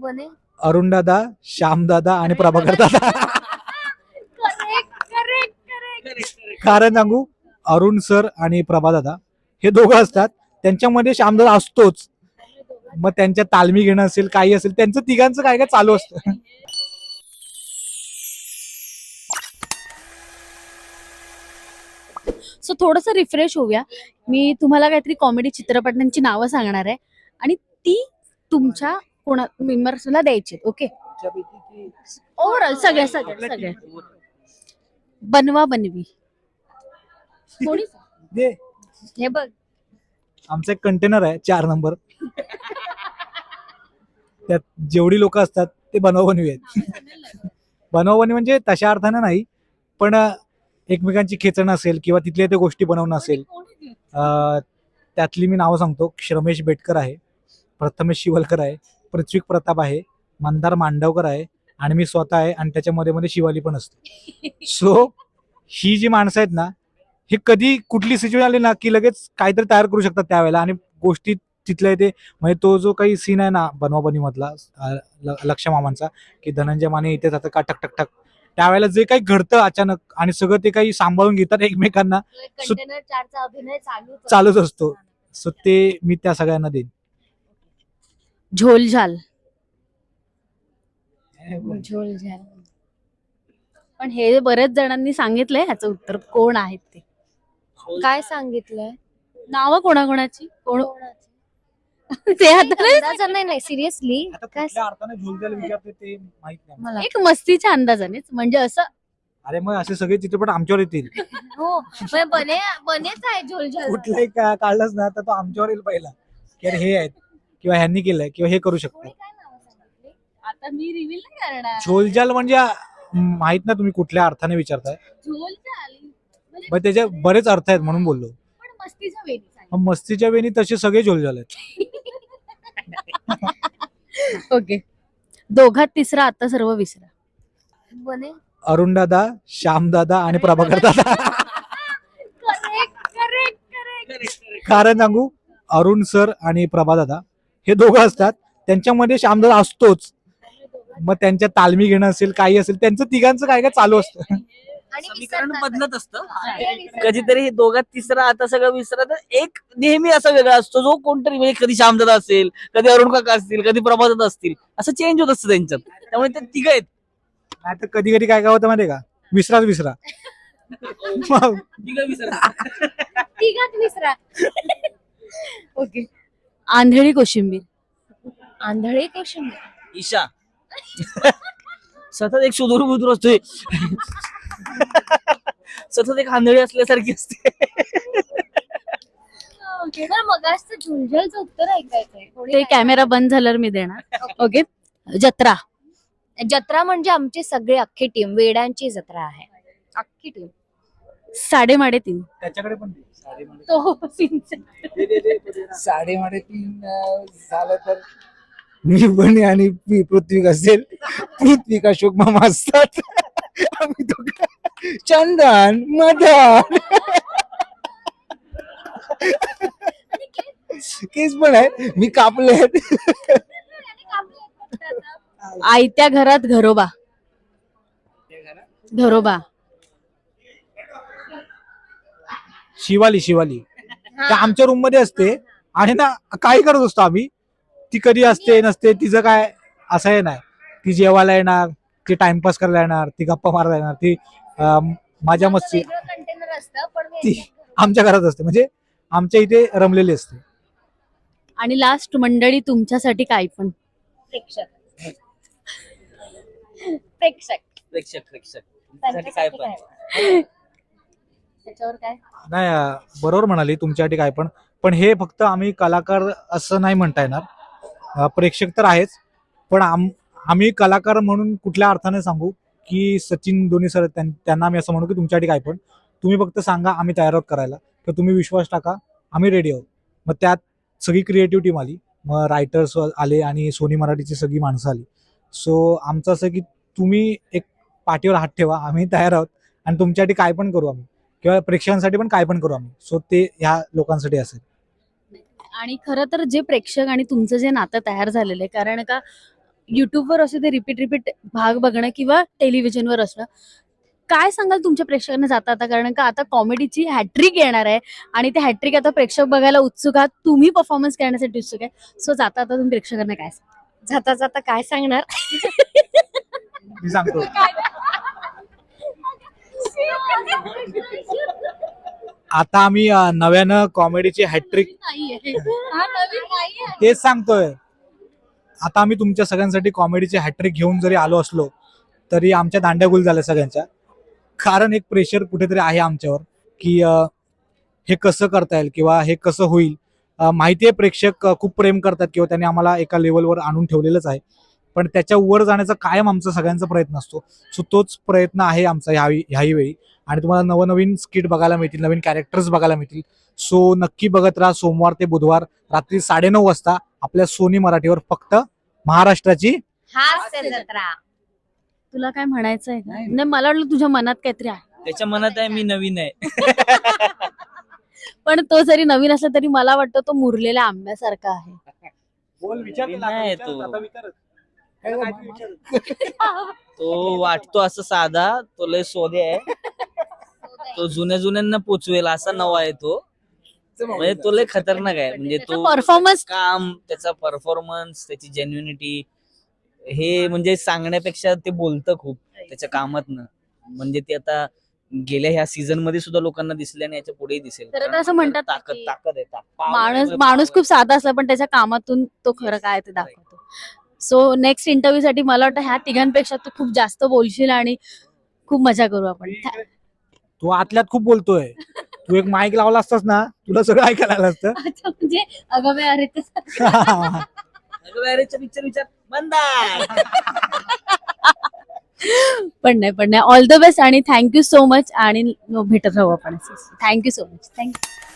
बने? अरुण दादा श्याम दादा आणि प्रभाकर दादा करेक्ट करेक्ट करेक्ट कारण सांगू अरुण सर आणि प्रभा दादा हे दोघं असतात. त्यांच्यामध्ये श्यामदादा असतोच. मग त्यांच्या तालमी घेणं असेल काही असेल त्यांचं तिघांचं काय काय चालू असतं? सो थोडस रिफ्रेश होऊया. मी तुम्हाला काहीतरी कॉमेडी चित्रपटांची नावं सांगणार आहे. आणि ती तुमच्या कोणा मेंबर्सला द्यायची ओके? ओव्हरऑल सगळ्या सगळ्या सगळ्या. बनवा बनवी. कोणी? जे हे बघ. आमचं एक कंटेनर आहे चार नंबर त्यात जेवढी लोक असतात ते बनवबनवी आहेत. बनवबनवी म्हणजे तशा अर्थानं नाही पण एकमेकांची खेचणं असेल किंवा तिथल्या ते गोष्टी बनवणं असेल अं, त्यातली मी नावं सांगतो. श्रमेश बेटकर आहे प्रथमेश शिवलकर आहे पृथ्वी प्रताप आहे मंदार मांडवकर आहे आणि मी स्वतः आहे आणि त्याच्यामध्ये मध्ये शिवाली पण असते. सो ही जी माणसं आहेत ना हे कधी कुठली सिच्युएशन आली ना की लगेच काहीतरी तयार करू शकतात त्यावेळेला आणि गोष्टी तिथल्या ते म्हणजे तो जो काही सीन आहे ना बनवाबनी मधला लक्ष मामांचा की धनंजय माने इथे जातं का टक टक टक. त्यावेळेला जे काही घडतं अचानक आणि सगळं ते काही सांभाळून घेतात एकमेकांना चालू चालूच असतो. सो ते मी त्या सगळ्यांना देईन. झोलझाल. झोलझाल. पण हे बरेच जणांनी सांगितलंय ह्याचं उत्तर कोण आहेत ते? काय सांगितलंय? नावं कोणाकोणाची? कोण ते आता नाही नाही नाही सिरियसली. आता काय कुठल्या अर्थाने झुलझाल विचारते ते माहीत नाही. मला एक मस्तीच्या अंदाजानेच. म्हणजे असं अरे मग असे सगळे चित्रपट आमच्यावर येतील. हो म्हणजे बने बनेच आहे झोलझाल. कुठलाही का काढलाच ना तर तो आमच्यावर येईल पहिला. की अरे हे आहेत. किंवा ह्यांनी केलंय किंवा हे करू सांगितली? आता मी रिव्हील नाही करणार. झोलझाल म्हणजे माहीत ना तुम्ही कुठल्या अर्थाने विचारताय? झोलझाल म्हणजे मग त्याचे बरेच अर्थ आहेत म्हणून बोललो. पण मस्तीच्या वेळी मग मस्तीच्या वेळी तसे सगळे झोलझाल आहेत. ओके. दोघात तिसरा आता सर्व विसरा. बने. अरुण दादा श्याम दादा आणि प्रभाकर दादा. करेक्ट करेक्ट करेक्ट कारण सांगू अरुण सर आणि प्रभा दादा. हे दोघं असतात. त्यांच्यामध्ये श्यामदादा असतोच. मग त्यांच्या तालमी घेणं असेल काही असेल त्यांचं तिघांचं काय काय चालू असतं. आणि समीकरण. बदलत असतं. कधीतरी हे दोघात तिसरा आता सगळं विसरा तर एक नेहमी असा वेगळा असतो जो कोणतरी म्हणजे कधी श्यामदादा असेल कधी अरुण काका असतील कधी प्रभादादा असतील असं चेंज होत असतं त्यांच्यात. त्यामुळे ते तिघ आहेत. नाही तर कधी कधी काय काय होतं माहितीये का? विसराच विसरा. तिघ विसरा. तिघात विसरा. ओके आंधळी कोशिंबीर. आंधळे क्वेश्चन ईशा. सतत एक सुदूर बुदूर असतोय. सतत एक आंधळी असल्यासारखी असते. ओके तर झुलझलचं उत्तर ऐकायचंय. कोणी ते कॅमेरा बंद झाल्यावर मी देणार. ओके. जत्रा. जत्रा म्हणजे आमची सगळी अख्खी टीम वेडांची जत्रा आहे. अख्खी टीम साडेमाडे तीन त्याच्याकडे पण दे. साडेमाडे- तो सिंचन. साडेमाडे तीन अं, झालं तर मी बने आणि पी- पृथ्वी असेल. पृथ्वी का शोक मामा असतात. आम्ही दोघं. चंदन मदन. केस पण आहे मी कापले आयत्या घरात घरोबा. घरोबा. शिवाली शिवाली. त्या आमच्या रूममध्ये असते. आणि ना काही करत असतो आम्ही. ती कधी असते नसते तिचं काय असं आहे नाही. ती जेवायला येणार ती टाइमपास करायला येणार ती गप्पा मारायला येणार ती माझ्या मस्ती कंटेनर असतं पण ती आमच्या घरात असते. म्हणजे आमच्या इथे रमलेली असते. आणि लास्ट मंडळी तुमच्यासाठी काय पण? प्रेक्षक. प्रेक्षक. प्रेक्षक प्रेक्षक. तुमच्यासाठी काय पण? त्याच्यावर काय? नाही अं, बरोबर म्हणाली तुमच्यासाठी काय पण. पण हे फक्त आम्ही कलाकार असं नाही म्हणता येणार. अं, प्रेक्षक तर आहेच. पण आम आम्ही कलाकार म्हणून कुठल्या अर्थाने सांगू की सचिन धोनी सर त्यां- त्यांना आम्ही असं म्हणू की तुमच्यासाठी काय पण. तुम्ही फक्त सांगा आम्ही तयार आहोत करायला. तर तुम्ही विश्वास टाका आम्ही रेडी आहोत. मग त्यात सगळी क्रिएटिव्ह टीम आली. मग रायटर्स आले आणि सोनी मराठीची सगळी माणसं आली. सो आमचं असं की तुम्ही एक पाठीवर हात ठेवा आम्ही तयार आहोत आणि तुमच्यासाठी काय पण करू आम्ही. किंवा प्रेक्षकांसाठी पण काय पण करू आम्ही. सो ते ह्या लोकांसाठी असेल. आणि खरं तर जे प्रेक्षक आणि तुमचं जे नातं तयार झालेलं आहे कारण का युट्यूबवर असं ते रिपीट रिपीट भाग बघणं किंवा टेलिव्हिजनवर असणं काय सांगाल तुमच्या प्रेक्षकांना जाता आता? कारण का आता कॉमेडीची हॅट्रिक येणार आहे आणि ते हॅट्रिक आता प्रेक्षक बघायला उत्सुक आहात. तुम्ही परफॉर्मन्स करण्यासाठी उत्सुक आहे. सो जाता आता तुम्ही प्रेक्षकांना काय? जाता जाता काय सांगणार? मी सांगतो. आता आम्ही नव्यानं कॉमेडीची हॅट्रिक तेच सांगतोय. आता आम्ही तुमच्या सगळ्यांसाठी कॉमेडीची हॅट्रिक घेऊन जरी आलो असलो तरी आमच्या दांड्या गुल झाल्या सगळ्यांच्या. कारण एक प्रेशर कुठेतरी आहे आमच्यावर की हे कसं करता येईल किंवा हे कसं होईल माहिती आहे प्रेक्षक खूप प्रेम करतात किंवा त्यांनी आम्हाला एका लेवलवर आणून ठेवलेलंच आहे. पण त्याच्या वर जाण्याचा कायम आमचा सगळ्यांचा प्रयत्न असतो. सो तोच प्रयत्न आहे आमचा ह्याही ह्याही वेळी आणि तुम्हाला नवनवीन स्किट बघायला मिळतील नवीन कॅरेक्टर्स बघायला मिळतील. सो नक्की बघत राहा. सोमवार ते बुधवार रात्री साडेनऊ वाजता आपल्या सोनी मराठीवर फक्त महाराष्ट्राची तुला काय म्हणायचं आहे का? नाही. नाही मला वाटलं तुझ्या मनात काहीतरी आहे. त्याच्या मनात आहे मी नवीन आहे. पण तो जरी नवीन असला तरी मला वाटतं तो मुरलेल्या आंब्यासारखा आहे. बोल विचार तो वाटतो असं साधा तो लय सोदे आहे. तो जुन्या जुन्यांना पोचवेल असा नवा आहे तो. म्हणजे तो लय खतरनाक आहे. म्हणजे तो परफॉर्मन्स काम त्याचा परफॉर्मन्स त्याची जेन्युनिटी हे म्हणजे सांगण्यापेक्षा ते बोलतं खूप त्याच्या कामातनं. म्हणजे ते आता गेल्या ह्या सीझनमध्ये सुद्धा लोकांना दिसले आणि याच्या पुढेही दिसेल. तर कारण असं म्हणतात ना ताकद की ताकद आहे. ता- power माणूस आहे, माणूस power खूप साधा असला पण त्याच्या कामातून तो खरं काय ते दाखवतो. सो नेक्स्ट इंटरव्ह्यू साठी मला वाटतं ह्या तिघांपेक्षा तू खूप जास्त बोलशील आणि खूप मजा करू आपण. तू आतल्यात खूप बोलतोय. तू एक माईक लावला असतास ना तुला सगळं ऐकायला आलं असतं. अच्छा म्हणजे अगं बे, अरे ते पिक्चर विचार. पण नाही पण नाही. ऑल द बेस्ट आणि थँक्यू सो मच आणि भेटत राहू आपण. Thank you so much thank you